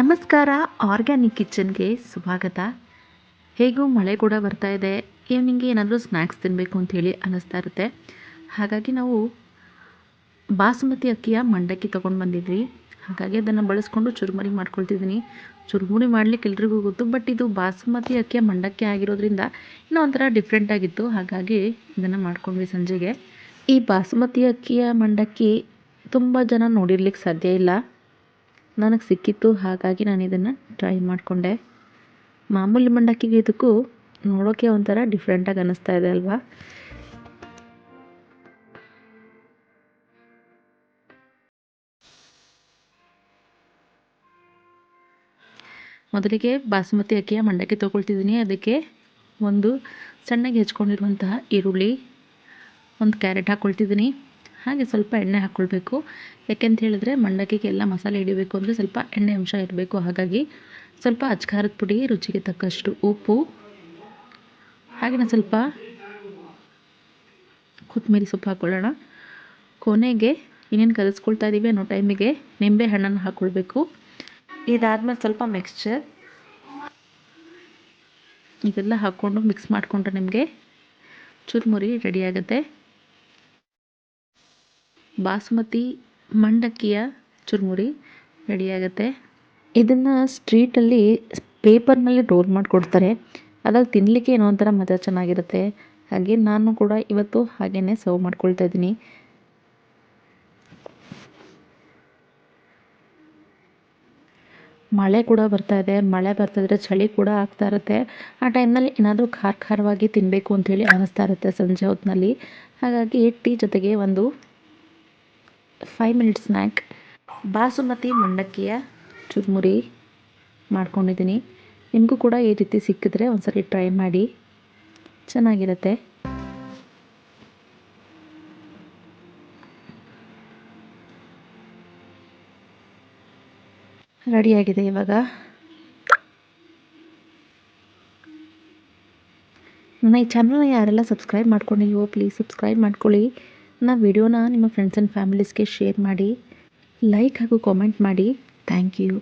ನಮಸ್ಕಾರ, ಆರ್ಗ್ಯಾನಿಕ್ ಕಿಚನ್ಗೆ ಸ್ವಾಗತ ಹೇಗೂ ಮಳೆ ಕೂಡ ಬರ್ತಾ ಇದೆ. ಈವ್ನಿಂಗ್ ಏನಾದರೂ ಸ್ನ್ಯಾಕ್ಸ್ ತಿನ್ನಬೇಕು ಅಂಥೇಳಿ ಅನ್ನಿಸ್ತಾ ಇರುತ್ತೆ. ಹಾಗಾಗಿ ನಾವು ಬಾಸುಮತಿ ಅಕ್ಕಿಯ ಮಂಡಕ್ಕಿ ತೊಗೊಂಡು ಬಂದಿದ್ವಿ. ಹಾಗಾಗಿ ಅದನ್ನು ಬಳಸ್ಕೊಂಡು ಚುರುಮುರಿ ಮಾಡ್ಕೊಳ್ತಿದ್ದೀನಿ. ಚುರುಮುರಿ ಮಾಡಲಿಕ್ಕೆ ಎಲ್ರಿಗೂ ಗೊತ್ತು, ಬಟ್ ಇದು ಬಾಸುಮತಿ ಅಕ್ಕಿಯ ಮಂಡಕ್ಕಿ ಆಗಿರೋದ್ರಿಂದ ಇನ್ನೂ ಒಂಥರ ಡಿಫ್ರೆಂಟ್ ಆಗಿತ್ತು. ಹಾಗಾಗಿ ಇದನ್ನು ಮಾಡ್ಕೊಂಡ್ವಿ ಸಂಜೆಗೆ. ಈ ಬಾಸುಮತಿ ಅಕ್ಕಿಯ ಮಂಡಕ್ಕಿ ತುಂಬ ಜನ ನೋಡಿರ್ಲಿಕ್ಕೆ ಸಾಧ್ಯ ಇಲ್ಲ. ನನಗೆ ಸಿಕ್ಕಿತ್ತು, ಹಾಗಾಗಿ ನಾನು ಇದನ್ನು ಟ್ರೈ ಮಾಡಿಕೊಂಡೆ. ಮಾಮೂಲಿ ಮಂಡಕ್ಕಿಗೆ ಇದಕ್ಕೂ ನೋಡೋಕ್ಕೆ ಒಂಥರ ಡಿಫ್ರೆಂಟಾಗಿ ಅನ್ನಿಸ್ತಾ ಇದೆ ಅಲ್ವಾ? ಮೊದಲಿಗೆ ಬಾಸುಮತಿ ಅಕ್ಕಿಯ ಮಂಡಕ್ಕಿ ತೊಗೊಳ್ತಿದ್ದೀನಿ. ಅದಕ್ಕೆ ಒಂದು ಸಣ್ಣಗೆ ಹೆಚ್ಕೊಂಡಿರುವಂತಹ ಈರುಳ್ಳಿ, ಒಂದು ಕ್ಯಾರೆಟ್ ಹಾಕ್ಕೊಳ್ತಿದ್ದೀನಿ ಹಾಗೆ ಸ್ವಲ್ಪ ಎಣ್ಣೆ ಹಾಕ್ಕೊಳ್ಬೇಕು ಯಾಕೆಂತ ಹೇಳಿದ್ರೆ ಮಂಡಕ್ಕಿಗೆ ಎಲ್ಲ ಮಸಾಲೆ ಹಿಡಿಬೇಕು ಅಂದರೆ ಸ್ವಲ್ಪ ಎಣ್ಣೆ ಅಂಶ ಇರಬೇಕು. ಹಾಗಾಗಿ ಸ್ವಲ್ಪ ಅಜ್ಕಾರದ ಪುಡಿ ರುಚಿಗೆ ತಕ್ಕಷ್ಟು ಉಪ್ಪು. ಹಾಗೆಯೇ ಸ್ವಲ್ಪ ಕೊತ್ತಂಬರಿ ಸೊಪ್ಪು ಹಾಕ್ಕೊಳ್ಳೋಣ ಕೊನೆಗೆ ಇನ್ನೇನು ಕಲಿಸ್ಕೊಳ್ತಾ ಇದ್ದೀವಿ ಅನ್ನೋ ಟೈಮಿಗೆ ನಿಂಬೆ ಹಣ್ಣನ್ನು ಹಾಕ್ಕೊಳ್ಬೇಕು ಇದಾದಮೇಲೆ ಸ್ವಲ್ಪ ಮಿಕ್ಸ್ಚರ್ ಇದೆಲ್ಲ ಹಾಕ್ಕೊಂಡು ಮಿಕ್ಸ್ ಮಾಡಿಕೊಂಡ್ರೆ ನಿಮಗೆ ಚುರುಮುರಿ ರೆಡಿ ಆಗುತ್ತೆ. ಬಾಸುಮತಿ ಮಂಡಕ್ಕಿಯ ಚುರುಮುರಿ ರೆಡಿಯಾಗುತ್ತೆ ಇದನ್ನು ಸ್ಟ್ರೀಟಲ್ಲಿ ಪೇಪರ್ನಲ್ಲಿ ರೋಲ್ ಮಾಡಿಕೊಡ್ತಾರೆ. ಅದ್ರಲ್ಲಿ ತಿನ್ನಲಿಕ್ಕೆ ಏನೋ ಒಂಥರ ಮಜಾ ಚೆನ್ನಾಗಿರುತ್ತೆ. ಹಾಗೆ ನಾನು ಕೂಡ ಇವತ್ತು ಹಾಗೆಯೇ ಸರ್ವ್ ಮಾಡ್ಕೊಳ್ತಾ ಇದ್ದೀನಿ. ಮಳೆ ಕೂಡ ಬರ್ತಾ ಇದೆ. ಮಳೆ ಬರ್ತಾಯಿದ್ರೆ ಚಳಿ ಕೂಡ ಆಗ್ತಾ ಇರುತ್ತೆ. ಆ ಟೈಮ್ನಲ್ಲಿ ಏನಾದರೂ ಖಾರ ಖಾರವಾಗಿ ತಿನ್ನಬೇಕು ಅಂಥೇಳಿ ಅನ್ನಿಸ್ತಾ ಇರುತ್ತೆ ಸಂಜೆ ಹೊತ್ತಿನಲ್ಲಿ ಹಾಗಾಗಿ ಟೀ ಜೊತೆಗೆ ಒಂದು ಫೈವ್ ಮಿನಿಟ್ಸ್ ಸ್ನ್ಯಾಕ್ ಬಾಸುಮತಿ ಮಂಡಕ್ಕಿಯ ಚುರುಮುರಿ ಮಾಡ್ಕೊಂಡಿದ್ದೀನಿ. ನಿಮಗೂ ಕೂಡ ಈ ರೀತಿ ಸಿಕ್ಕಿದ್ರೆ ಒಂದ್ಸರಿ ಟ್ರೈ ಮಾಡಿ. ಚೆನ್ನಾಗಿರುತ್ತೆ. ರೆಡಿಯಾಗಿದೆ ಇವಾಗ. ನನ್ನ ಈ ಚಾನಲ್ನ ಯಾರೆಲ್ಲ ಸಬ್ಸ್ಕ್ರೈಬ್ ಮಾಡ್ಕೊಂಡಿಲ್ವೋ ಪ್ಲೀಸ್ ಸಬ್ಸ್ಕ್ರೈಬ್ ಮಾಡ್ಕೊಳ್ಳಿ. ನನ್ನ ವಿಡಿಯೋನ ನಿಮ್ಮ ಫ್ರೆಂಡ್ಸ್ ಆ್ಯಂಡ್ ಫ್ಯಾಮಿಲೀಸ್ಗೆ ಶೇರ್ ಮಾಡಿ ಲೈಕ್ ಹಾಗೂ ಕಾಮೆಂಟ್ ಮಾಡಿ. Thank you